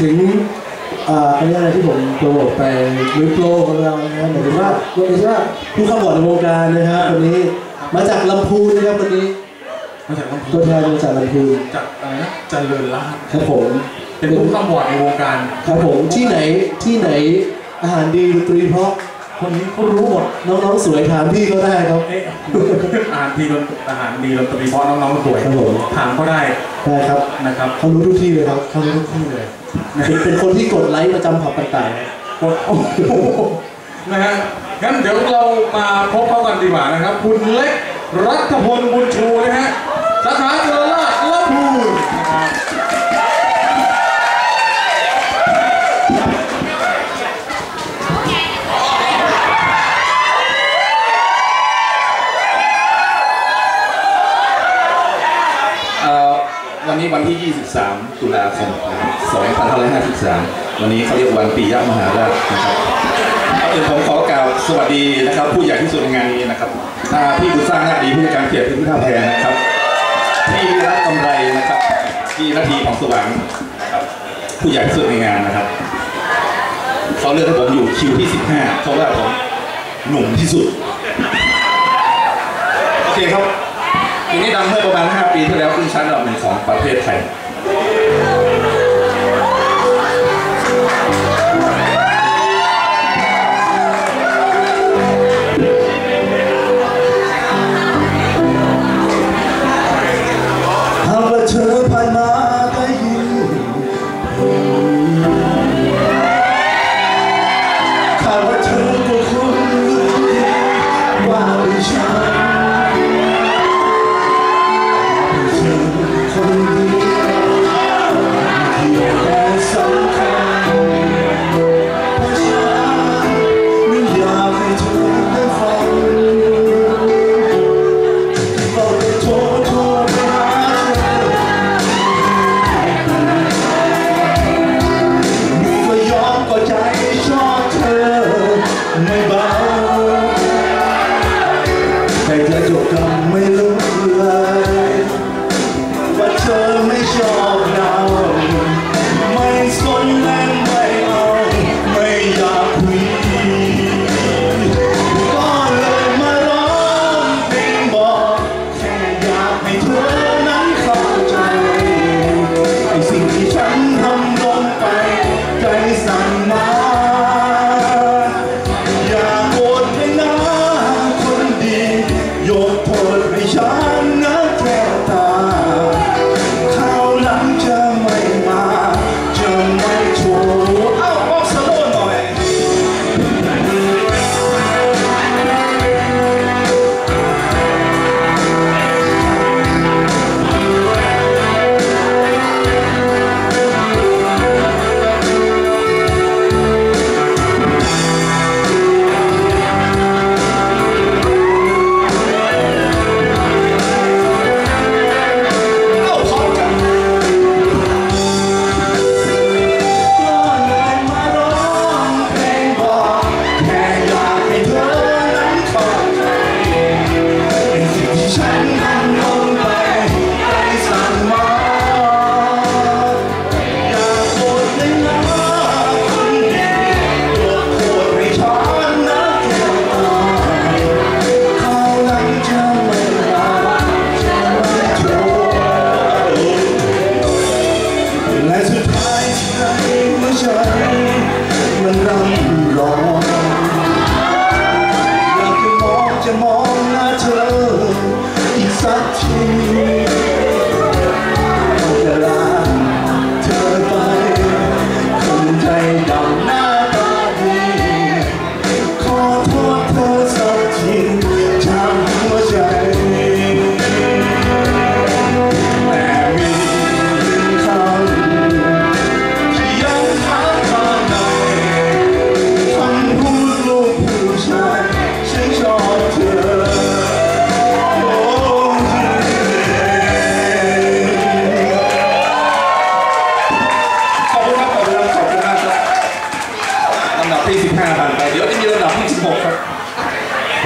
ถึงเอ่อเขาเรียกอะไรที่ผมโปรโมทไปวิปโปรของเรานะครับหมายถึงว่าหมายถึงว่าผู้เข้าบอร์ดในวงการนะครับวันนี้มาจากลำพูนนะครับวันนี้ มาจากลำพูตัวนแทนมาจากลำพูนจากอะไรนะเจริญลาภครับผมเป็นผู้ข้ามบอร์ดในวงการ ครับผมที่ไหนที่ไหนอาหารดีดนตรีเพราะ คนนี้เขารู้หมดน้องๆสวยถามพี่เขาได้ครับ เอ๊ะอาหารดีดนอาหารดีดนตรีเพราะน้องๆสวยครับผม ถามก็ได้ได้ครับนะครับเขารู้ทุกที่เลยครับเขารู้ทุกที่เลยนะเป็นเป็นคนที่กดไลค์ประจำผับต่างกดโอ้โหนะฮะงั้นเดี๋ยวเรามาพบเขากันดีกว่านะครับ คุณเล็กรัฐพลบุญชูนะฮะสาขาเจริญราษฎร์ลำพูนนะครับ เอ่อวั นี้วันที่ 23 ตุลาคม2553 วันนี้เขาเรียกวันปียะมหาราชนะครับก่อนอื่นผมขอกล่าวสวัสดีนะครับ ผู้ใหญ่ที่สุดในงานนี้นะครับอ่าพี่บุญสร้างนาดีผู้จัดการเขตพื้นที่ท่าแพนะครับพี่รักกำไรนะครับพี่นาทีของสว่างนะครับผู้ใหญ่ที่สุดในงานนะครับเขาเลือกให้ผมอยู่คิวที่ 15เพราะว่าผมหนุ่มที่สุดโอเคครับ ทีนี้ดังเมื่อประมาณ 5 ปีที่แล้วขึ้นชั้นอันดับหนึ่งของประเทศไทย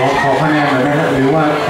ขอขอคะแนนหน่อยนะครับหรือว่าขอ